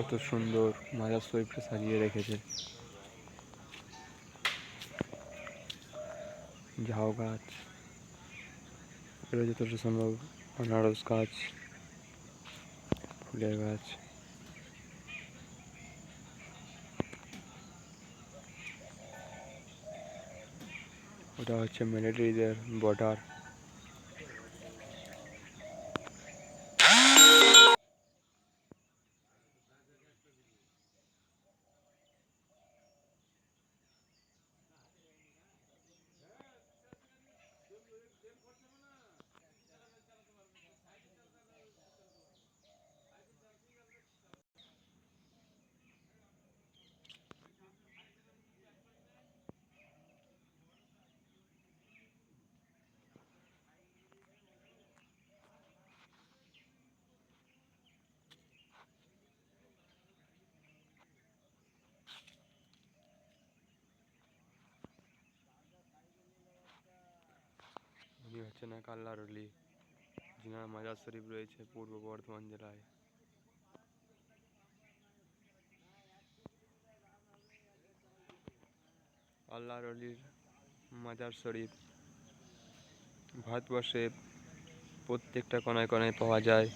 কত সুন্দর মাজার শরীফটা সাজিয়ে রেখেছে। ঝাউ গাছ। এটা যতটা সম্ভব আনারস গাছ, ফুলের গাছ। ওটা হচ্ছে মিলিটারিদের বর্ডার। উনি হচ্ছেন এক আল্লাহর অলি যিনার মাজার শরীফ রয়েছে পূর্ব বর্ধমান জেলায়। আল্লাহর অলির মাজার শরীফ ভারতবর্ষে প্রত্যেকটা কণায় কণায় পাওয়া যায়।